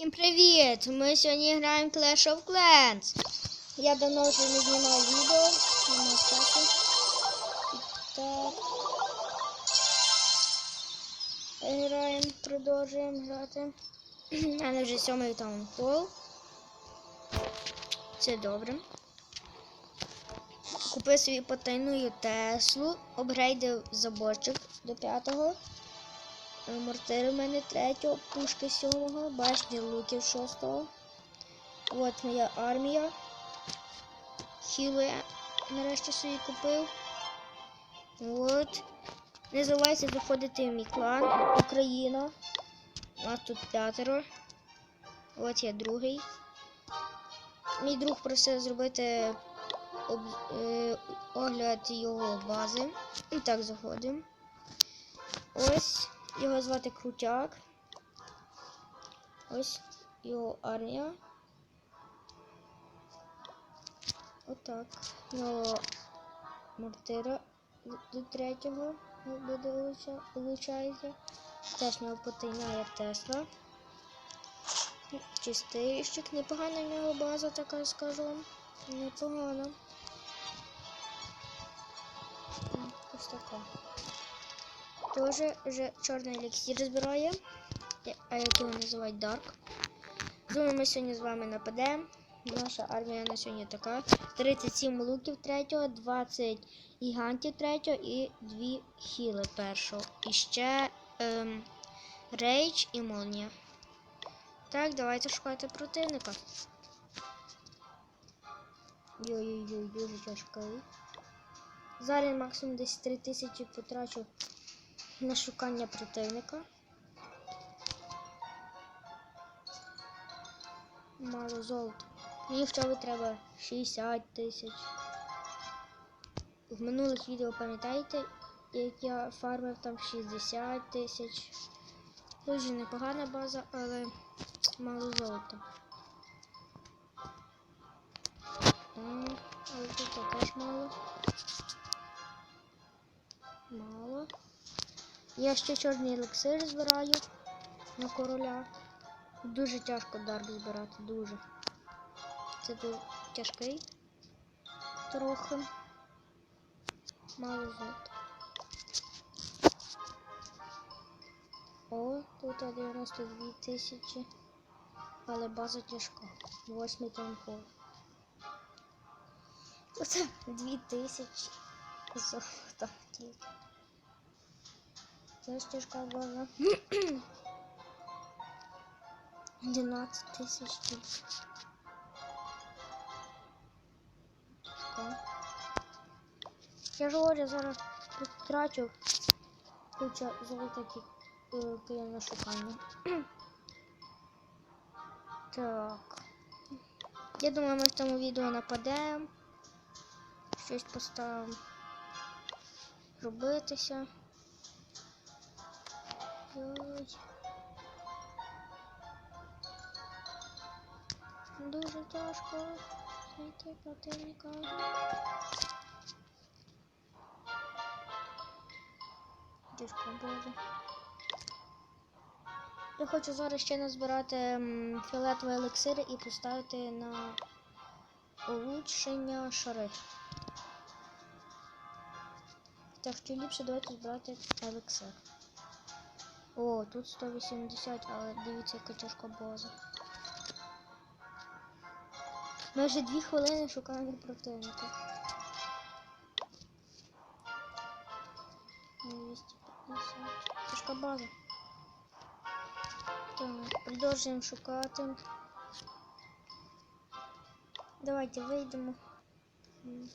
Всім привіт! Ми сьогодні граємо Clash of Clans. Я давно вже не знімав відео. Нема часу. Так. Граємо, продовжуємо грати. У мене вже сьомий таунхол. Це добре. Купив собі потайну Теслу, апгрейдив заборчик до п'ятого. Е, Мортири в мене третього, пушки сьомого, башні луків шостого. От моя армія. Хіло я нарешті собі купив. От. Не забувайте заходити в мій клан Україна. У нас тут п'ятеро. От я другий. Мій друг просив зробити об, е, огляд його бази. І так заходимо. Ось його звати Крутяк. Ось його армія. Отак. Його мортира до третього буде вилучається. Теж нього потайна Тесла. Чистильщик. Непогана в нього база, така скажу вам. Непогана. Ось така. Тоже вже чорний еліксір збирає. А як його називають Дарк. Думаю, ми сьогодні з вами нападемо. Наша армія на сьогодні така. 37 луків третього, 20 гігантів третього і 2 хіли першого. І ще ем, рейдж і молнія. Так, давайте шукати противника. Йой-йой-йой, дуже тяжкий. Зараз максимум десь 3000 потрачу на шукання противника. Мало золота. Мені вчора треба 60 тисяч. В минулих відео пам'ятаєте, як я фармив там 60 тисяч. Дуже непогана база, але мало золота. Але тут теж мало. Мало. Я ще чорний елексир збираю на короля. Дуже тяжко дарк збирати, дуже. Це був тяжкий. Трохи. Мало золота. О, тут 92 тисячі. Але база тяжка. Восьмий танков. Оце 2 тисячі золота тільки. Це ж тяжка база. 11 тисяч тільки. Я ж говорю, зараз потрачу куча золота ті- кине на шукання. Так. Я думаю, ми в тому відео нападемо. Щось поставимо. Робитися. Ой. Дуже тяжко знайти противника. Тяжко буде. Я хочу зараз ще назбирати м, фіолетові елексири і поставити на улучшення шари. Так що ліпше давайте збирати елексир. О, тут 180, але дивіться, яка тяжка база. Ми вже дві хвилини шукаємо противника. 250. Тяжка база. Так, продовжуємо шукати. Давайте вийдемо. М.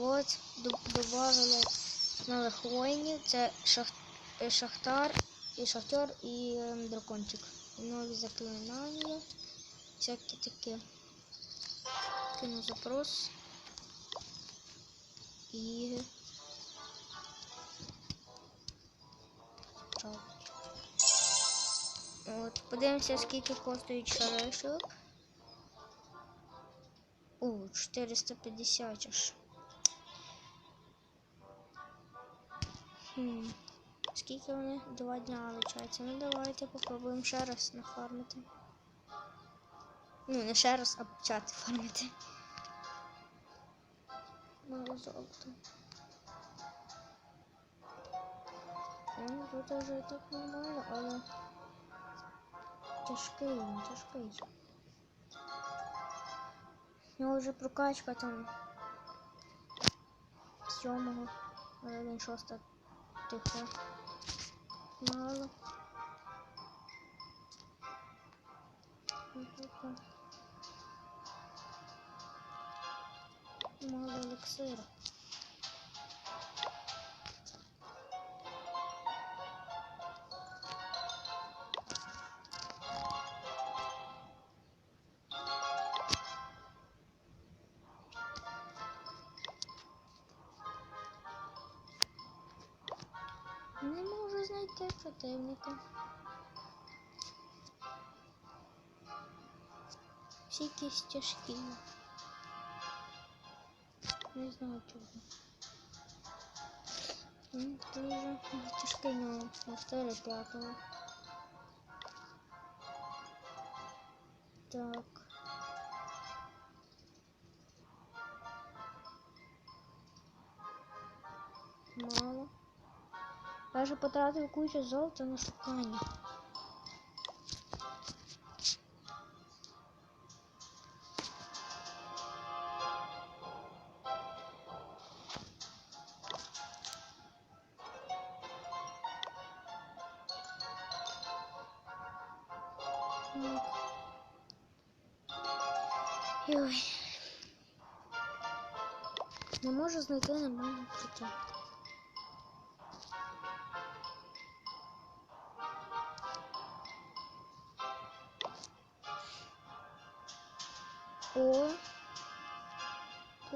От, нових воїнів. Це е, шахтар, і шахтер, і ем, дракончик. Нові заклинання. Всякі такі. Кину запрос. І. От, подивимося, скільки коштують шаришок. О, 450 аж. Хм. Скільки вони? Два дня лишається. Ну давайте попробуємо ще раз нафармити. Ну, не ще раз, а почати фармити. Мало золота. Ну, тут вже так нормально, але тяжкий, він тяжкий. У нього вже прокачка там сьомого, він шоста тихо. Мало. Мало елексира. Не можу знайти противника. Всі якісь тяжкі. Не знаю чого. Дуже тяжкий на, на 4. Так. Мало. Я вже потратив кучу золота на шукання. Так. Ой. Не можу знайти нормальне життя.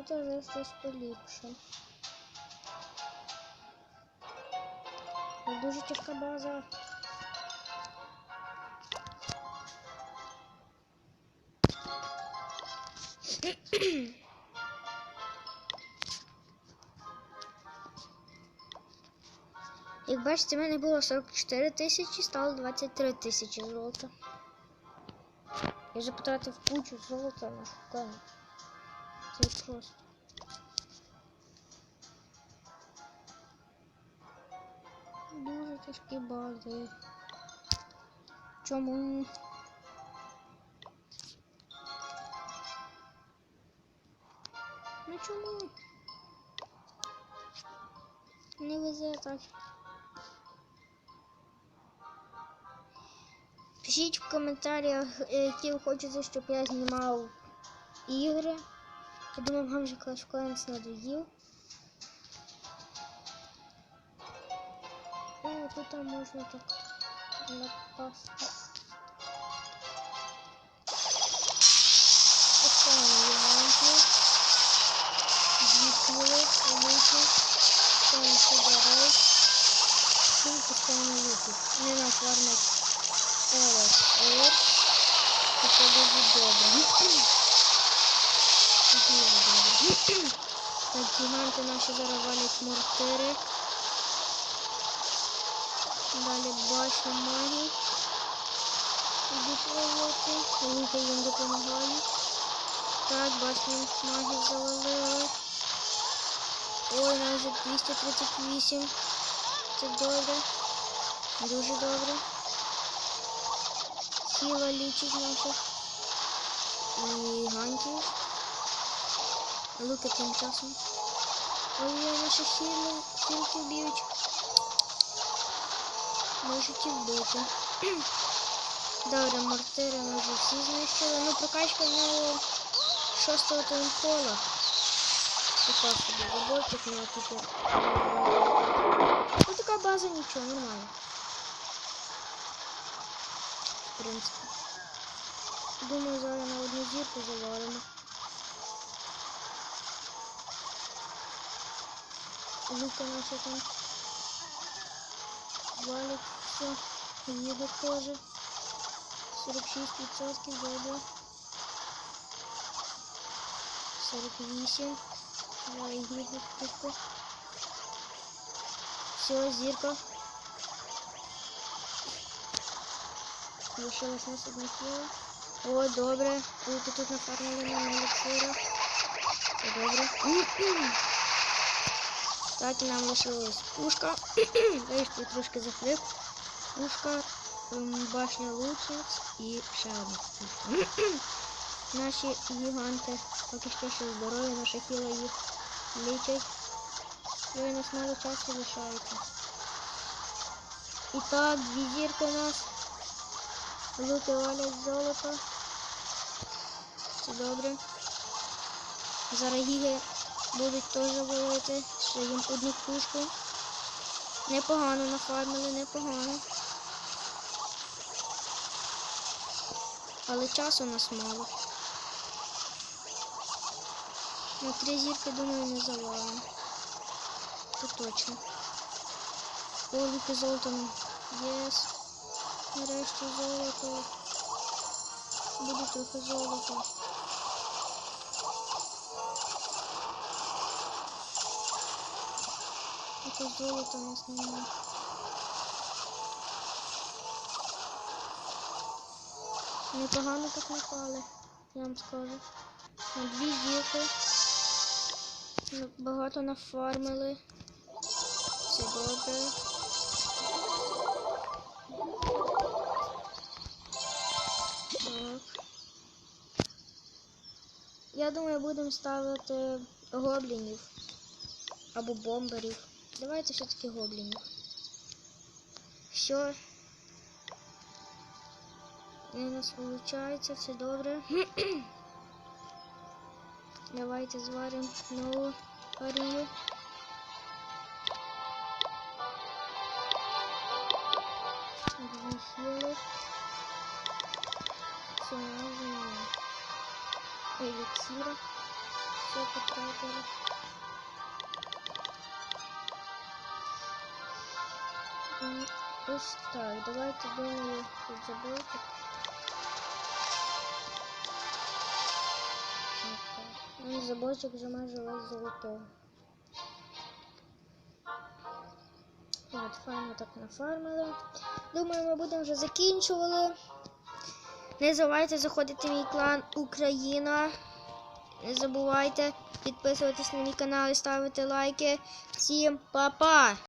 Тут уже щось поліпше. Дуже тяжка база. Як бачите, в мене було 44 тисячі, стало 23 тисячі золота. Я вже потратив кучу золота на шукання. Це просто. Дуже тяжкі бази. Чому? Ну чому? Не везе так. Пишіть в коментарях, е, які ви хочете, щоб я знімав ігри. Я думаю, вам вже Clash of Clans надоїв. О, тут там можна так напасти. Поставимо янки. Дві кули, луки. Ставимо сюди рейс. І поставимо луки. Не нас варнить. Олег, Олег. Це дуже добре. Дуже добре. Так, гіганти наші зараз валять мортири. Далі башня магії. Ідуть валити. Луки їм допомагають. Так, башню магів завалили. Ой, нас вже 238. Це добре. Дуже добре. Сила лічить наших гігантів. Луки тим часом. Ой, наші сіли, сілки б'ють. Можуть і вбити. Добре, мортири ми вже всі знищили. Ну, прокачка в нього шостого таймпола. Така собі заборчик на тепер. Ну така база нічого, нормально. В принципі. Думаю, зараз на одну зірку завалимо. Ну, Жука наша там валит валится. Еда тоже. 46 відсотків добре. 48. Давай їду кубку. Все, зірка. Лишилось нас одне. О, добре. Тут тут нафармили на еліксира. Все добре. І нам лишилась пушка. Вийшли трошки захлип. Пушка, башня лучниць і ще одна пушка. Наші гіганти поки що ще здорові, наша хіла їх лічать. І у нас мало часу лишається. І так, дві зірки у нас. Луки валять золото. Це добре. Зараз гіги будуть теж валити. Ще їм одну пушку. Непогано нафармили, непогано. Але часу у нас мало. На три зірки, думаю, не завалимо. Це точно. О, золотом. Єс. Нарешті золото. Буде трохи золота. Це золото у нас немає. Непогано так напали, я вам скажу. На дві зірки. Ну, Багато нафармили. Це добре. Так. Я думаю, будемо ставити гоблінів або бомберів. Давайте все-таки гоблінів. Все. У нас виходить, все добре. Давайте зваримо нову парію. Дві хіли. Все, можемо. Еліксира. Все потратили. Ось так, давайте думаю тут забити. Ну, заборчик вже майже весь золотого. От, файно так нафармили. Думаю, ми будемо вже закінчували. Не забувайте заходити в мій клан Україна. Не забувайте підписуватись на мій канал і ставити лайки. Всім па-па!